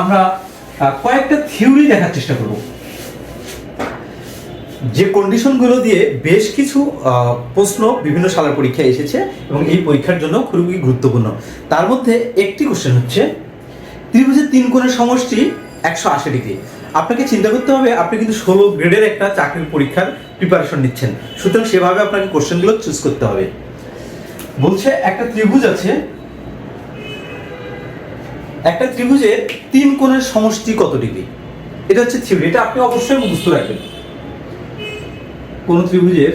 আমরা কয়েকটা থিওরি দেখার চেষ্টা করব। যে কন্ডিশনগুলো দিয়ে বেশ কিছু প্রশ্ন বিভিন্ন সালের পরীক্ষায় এসেছে এবং এই পরীক্ষার জন্য খুবই গুরুত্বপূর্ণ। তার মধ্যে একটি কোশ্চেন হচ্ছে, ত্রিভুজের তিন কোণের সমষ্টি একশো আশি ডিগ্রি। আপনাকে চিন্তা করতে হবে, আপনি কিন্তু ষোলো গ্রেডের একটা চাকরির পরীক্ষার প্রিপারেশন নিচ্ছেন। সুতরাং সেভাবে আপনাকে কোশ্চেনগুলো চুজ করতে হবে। বলছে, একটা ত্রিভুজ আছে একটা ত্রিভুজের তিন কোণের সমষ্টি কত ডিগ্রি? এটা হচ্ছে থিওরি এটা আপনি অবশ্যই মুখস্থ রাখবেন। কোন ত্রিভুজের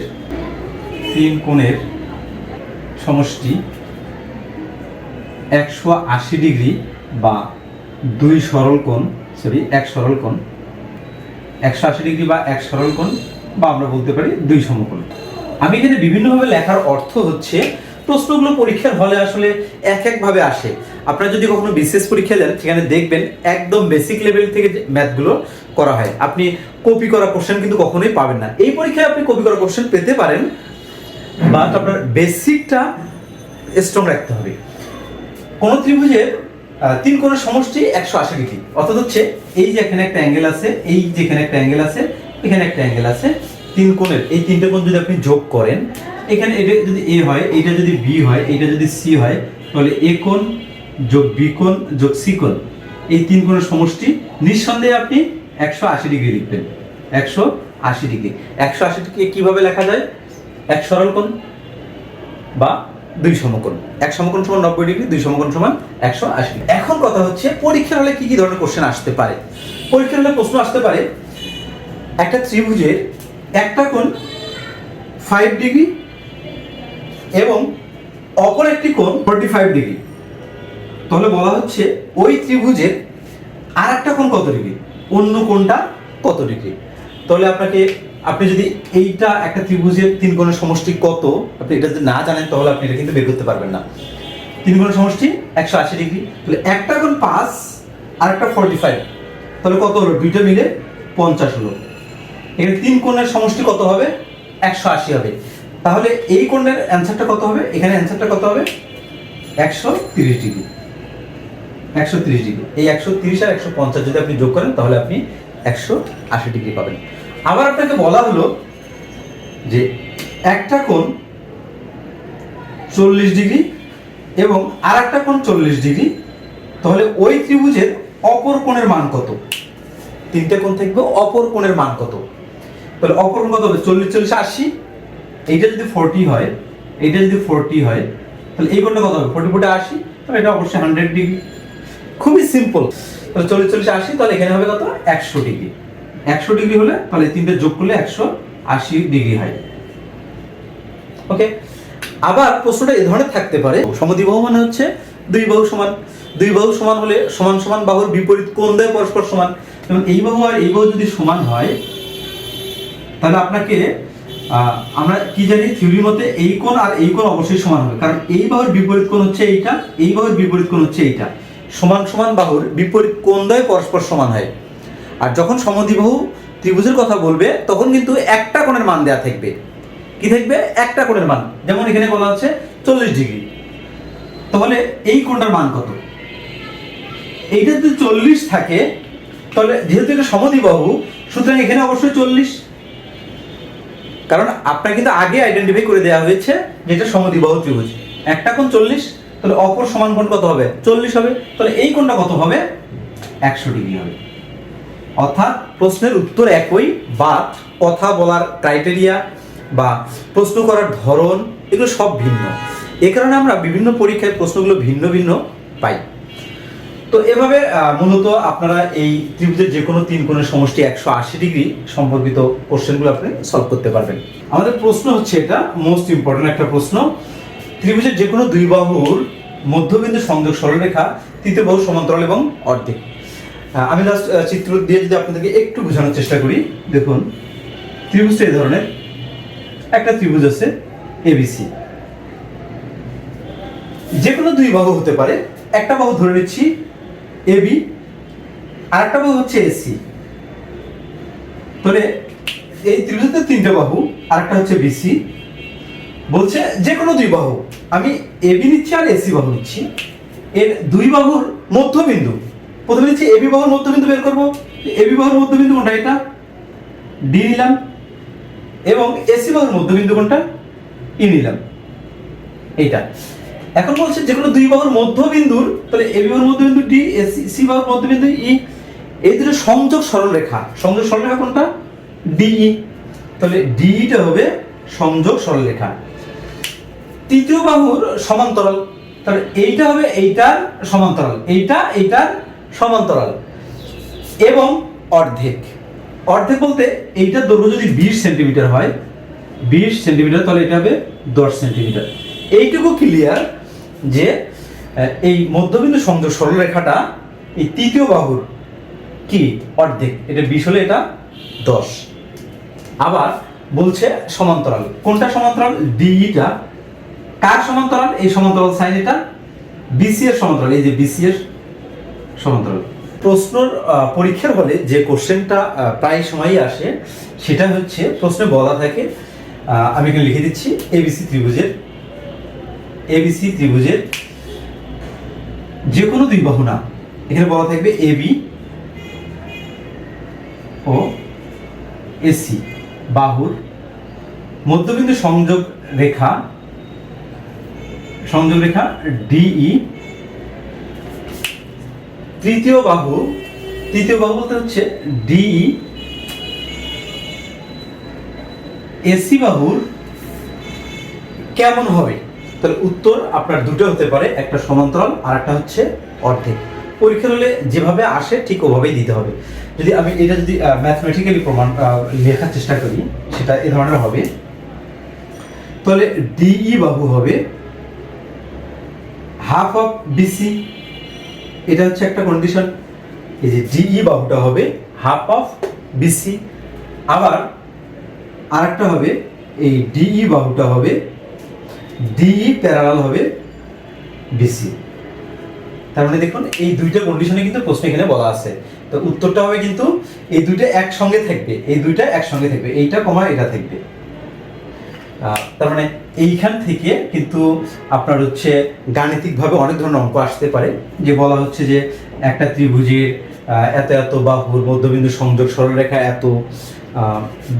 তিন কোণের সমষ্টি একশো আশি ডিগ্রি বা দুই সরল কোণ, সরি, এক সরল কোণ, একশো আশি ডিগ্রি বা এক সরল কোণ, বা আমরা বলতে পারি দুই সমকোণ। আমি এখানে বিভিন্নভাবে লেখার অর্থ হচ্ছে, প্রশ্নগুলো পরীক্ষার হলে আসলে এক একভাবে আসে। আপনারা যদি কখনো বিশেষ পরীক্ষা দেন, সেখানে দেখবেন একদম বেসিক লেভেল থেকে ম্যাথগুলো করা হয়। আপনি কপি করা কোশ্চেন কিন্তু কখনোই পাবেন না। এই পরীক্ষায় আপনি কপি করা কোশ্চেন পেতে পারেন বাট আপনার বেসিকটা স্ট্রং রাখতে হবে। কোন ত্রিভুজের তিন কোণের সমষ্টি একশো আশি ডিগ্রি। অর্থাৎ হচ্ছে এই যে এখানে একটা অ্যাঙ্গেল আছে, এই যে এখানে একটা অ্যাঙ্গেল আছে, এখানে একটা অ্যাঙ্গেল আছে, তিন কোণের। এই তিনটে কোণ যদি আপনি যোগ করেন, এখানে এটা যদি এ হয়, এইটা যদি বি হয়, এইটা যদি সি হয়, তাহলে এ কোণ যোগ বি কোণ, যোগ সি কোণ, এই তিন কোণের সমষ্টি, নিঃসন্দেহে আপনি একশো আশি ডিগ্রি লিখবেন। একশো আশি ডিগ্রি। একশো আশি ডিগ্রি কীভাবে লেখা যায়? এক সরল কোণ বা দুই সমকোণ। এক সমকোণ সমান নব্বই ডিগ্রি, দুই সমকোণ সমান একশো আশি এখন কথা হচ্ছে, পরীক্ষার হলে কী কী ধরনের কোশ্চেন আসতে পারে? পরীক্ষার হলে প্রশ্ন আসতে পারে, একটা ত্রিভুজের একটা কোণ ফাইভ ডিগ্রি এবং অপর একটি কোণ ফোর্টি ফাইভ ডিগ্রি। তাহলে বলা হচ্ছে ওই ত্রিভুজের আর একটা কোণ কত ডিগ্রি? অন্য কোণটা কত ডিগ্রি? তাহলে আপনাকে, আপনি যদি এইটা একটা ত্রিভুজের তিন কোণের সমষ্টি কত, আপনি এটা যদি না জানেন, তাহলে আপনি এটা কিন্তু বের করতে পারবেন না। তিন কোণের সমষ্টি একশো আশি ডিগ্রি। তাহলে একটা কোণ পাঁচ আর একটা ফর্টি ফাইভ তাহলে কত হলো? দুইটা মিলে পঞ্চাশ হলো। এখানে তিন কোণের সমষ্টি কত হবে? একশো আশি হবে। তাহলে এই কোণের অ্যান্সারটা কত হবে? এখানে অ্যান্সারটা কত হবে? একশো তিরিশ ডিগ্রি। একশো তিরিশ ডিগ্রি এই একশো তিরিশ আর একশো পঞ্চাশ যদি আপনি যোগ করেন, তাহলে আপনি একশো আশি ডিগ্রি পাবেন। আবার আপনাকে বলা হলো যে একটা কোণ চল্লিশ ডিগ্রি এবং আর একটা কোণ চল্লিশ ডিগ্রি তাহলে ওই ত্রিভুজের অপর কোণের মান কত? তিনটে কোণ থাকবে, অপর কোণের মান কত? তাহলে অপর কোণ কত হবে? চল্লিশ চল্লিশ, আশি। এইটা যদি ফোরটি হয়, এইটা যদি ফোরটি হয়, তাহলে এই কোণটা কত হবে? ফোরটি ফোরটি আশি, তাহলে এটা অবশ্যই হান্ড্রেড ডিগ্রি খুবই সিম্পল তাহলে চল্লিশ চল্লিশ, আশি, তাহলে এখানে হবে কত? একশো ডিগ্রি। একশো ডিগ্রি হলে তাহলে তিনটে যোগ করলে একশো আশি ডিগ্রি হয়। ওকে আবার প্রশ্নটা এ ধরনের থাকতে পারে। সমদ্বিবাহু মানে হচ্ছে দুই বাহু সমান। দুই বাহু সমান হলে সমান সমান বাহুর বিপরীত কোন দেয় পরস্পর সমান। এবং এই বাহু আর এই বাহু যদি সমান হয়, তাহলে আপনাকে আমরা কি জানি, থিওরির মতে এই কোণ আর এই কোণ অবশ্যই সমান হবে। কারণ এই বাহুর বিপরীত কোণ হচ্ছে এইটা, এই বাহুর বিপরীত কোণ হচ্ছে এইটা। সমান সমান বাহুর বিপরীত কোণ দ্বয় পরস্পর সমান হয়। আর যখন সমদ্বিবাহু ত্রিভুজের কথা বলবে, তখন কিন্তু একটা কোণের মান দেয়া থাকবে। কি থাকবে? একটা কোণের মান। যেমন এখানে বলা হচ্ছে চল্লিশ ডিগ্রি। তাহলে এই কোণটার মান কত? এইটা যদি চল্লিশ থাকে, তাহলে যেহেতু এটা সমদ্বিবাহু সুতরাং এখানে অবশ্যই চল্লিশ। কারণ আপনার কিন্তু আগে আইডেন্টিফাই করে দেওয়া হয়েছে যে এটা সমদ্বিবাহু ত্রিভুজ। একটা কোণ চল্লিশ তাহলে অপর সমান কোণ কত হবে? চল্লিশ হবে। তাহলে এই কোণটা কত হবে? একশো ডিগ্রি হবে। অর্থাৎ প্রশ্নের উত্তর একই, বাট কথা বলার ক্রাইটেরিয়া বা প্রশ্ন করার ধরন এগুলো সব ভিন্ন। এ কারণে আমরা বিভিন্ন পরীক্ষায় প্রশ্নগুলো ভিন্ন ভিন্ন পাই। তো এভাবে মূলত আপনারা এই ত্রিভুজের যে কোনো তিন কোণের সমষ্টি একশো আশি ডিগ্রি সম্পর্কিত কোশ্চেনগুলো আপনি সলভ করতে পারবেন। আমাদের প্রশ্ন হচ্ছে এটা মোস্ট ইম্পর্টেন্ট একটা প্রশ্ন। ত্রিভুজের যে কোনো দুই বাহুর মধ্যবিন্দু সংযোগ সরলরেখা, তৃতীয় বাহু সমান্তরাল এবং অর্ধেক। আমি জাস্ট চিত্র দিয়ে যদি আপনাদেরকে একটু বোঝানোর চেষ্টা করি, দেখুন, ত্রিভুজটা এই ধরনের। একটা ত্রিভুজ আছে এবিসি যে কোনো দুই বাহু হতে পারে, একটা বাহু ধরে নিচ্ছি এবি আর একটা বাহু হচ্ছে এসি তাহলে এই ত্রিভুজের তিনটে বাহু আর একটা হচ্ছে বিসি বলছে যে কোনো দুই বাহু আমি এবি নিচ্ছি আর এসি বাহু নিচ্ছি। এর দুই বাহুর মধ্যবিন্দু। প্রথমে নিচ্ছি এবি বাহুর মধ্যবিন্দু বের করব। এবি বাহুর মধ্যবিন্দু কোনটা এটা? ডি নিলাম। এবং এসি বাহুর মধ্যবিন্দু কোনটা? ই নিলাম। এইটা। এখন বলছে যে কোনো দুই বাহুর মধ্যবিন্দুর, তাহলে এবি বাহুর মধ্যবিন্দু ডি এসি সি বাহুর মধ্যবিন্দু ই এই দুটো সংযোগ সরলরেখা। সংযোগ সরলরেখা কোনটা? ডিই তাহলে ডিইটা হবে সংযোগ সরলরেখা। তৃতীয় বাহুর সমান্তরাল। তাহলে এইটা হবে এইটার সমান্তরাল। এইটা, এইটার সমান্তরাল। এবং অর্ধেক। অর্ধেক বলতে এইটার দৈর্ঘ্য যদি বিশ সেন্টিমিটার হয়, বিশ সেন্টিমিটার, তাহলে এটা হবে দশ সেন্টিমিটার। এইটুকু ক্লিয়ার যে এই মধ্যবিন্দু সংযোগ সরলরেখাটা এই তৃতীয় বাহুর কি? অর্ধেক। এটা বিশ হলে এটা দশ। আবার বলছে সমান্তরাল। কোনটা সমান্তরাল? ডিইটা কার সমান্তরাল? এই সমান্তরাল সাইন এটা বিসি এর সমান্তরাল, এই যে বিসি এর সমান্তরাল। প্রশ্নর পরীক্ষার হলে যে কোশ্চেনটা প্রায় সময়ই আসে, সেটা হচ্ছে প্রশ্নে বলা থাকে আমি এখানে লিখে দিচ্ছি এবিসি ত্রিভুজের এবিসি ত্রিভুজের যে কোনো দুই বাহু না এখানে বলা থাকবে এবি ও এসি বাহুর মধ্যবিন্দু সংযোগ রেখা সংযোগ রেখা ডিই তৃতীয় বাহু তৃতীয় বাহু বলতে হচ্ছে ডিই এসি বাহুর কেমন হবে? তাহলে উত্তর আপনার দুটো হতে পারে, একটা সমান্তরাল আর একটা হচ্ছে অর্ধেক। পরীক্ষা হলে যেভাবে আসে ঠিক ওভাবেই দিতে হবে। যদি আমি এটা যদি ম্যাথমেটিক্যালি প্রমাণ লেখার চেষ্টা করি, সেটা এ ধরনের হবে। তাহলে ডিই বাহু হবে হাফ অফ বিসি এটা হচ্ছে একটা কন্ডিশন এই যে ডিই বাহুটা হবে হাফ অফ বিসি আবার আরেকটা হবে, এই ডিই বাহুটা হবে ডিই প্যারালাল হবে বিসি তার মানে দেখুন, এই দুইটা কন্ডিশনে কিন্তু প্রশ্ন এখানে বলা আছে। তো উত্তরটা হবে কিন্তু এই দুইটা একসঙ্গে থাকবে, এই দুইটা একসঙ্গে থাকবে, এইটা কমা এটা থাকবে। তার মানে এইখান থেকে কিন্তু আপনার হচ্ছে গাণিতিকভাবে অনেক ধরনের অঙ্ক আসতে পারে যে বলা হচ্ছে যে একটা ত্রিভুজের এত এত বাহুর মধ্যবিন্দু সংযোগ সরলরেখা এত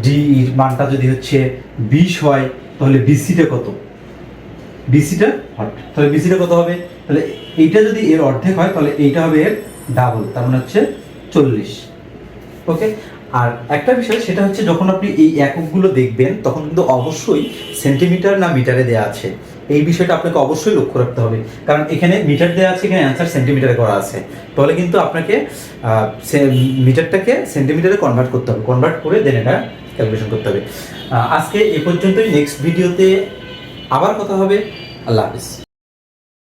ডি মানটা যদি হচ্ছে বিশ হয় তাহলে বিসিটা কত? বিসিটা হট। তাহলে বিসিটা কত হবে? তাহলে এইটা যদি এর অর্ধেক হয় তাহলে এইটা হবে এর ডাবল তার মানে হচ্ছে চল্লিশ। ওকে আর একটা বিষয়, সেটা হচ্ছে যখন আপনি এই এককগুলো দেখবেন, তখন কিন্তু অবশ্যই সেন্টিমিটার না মিটারে দেওয়া আছে। এই বিষয়টা আপনাকে অবশ্যই লক্ষ্য রাখতে হবে। কারণ এখানে মিটার দেওয়া আছে, এখানে অ্যান্সার সেন্টিমিটারে করা আছে। তাহলে কিন্তু আপনাকে মিটারটাকে সেন্টিমিটারে কনভার্ট করতে হবে। কনভার্ট করে দেন এটা ক্যালকুলেশন করতে হবে। আজকে এ পর্যন্তই। নেক্সট ভিডিওতে আবার কথা হবে। আল্লাহ হাফিজ।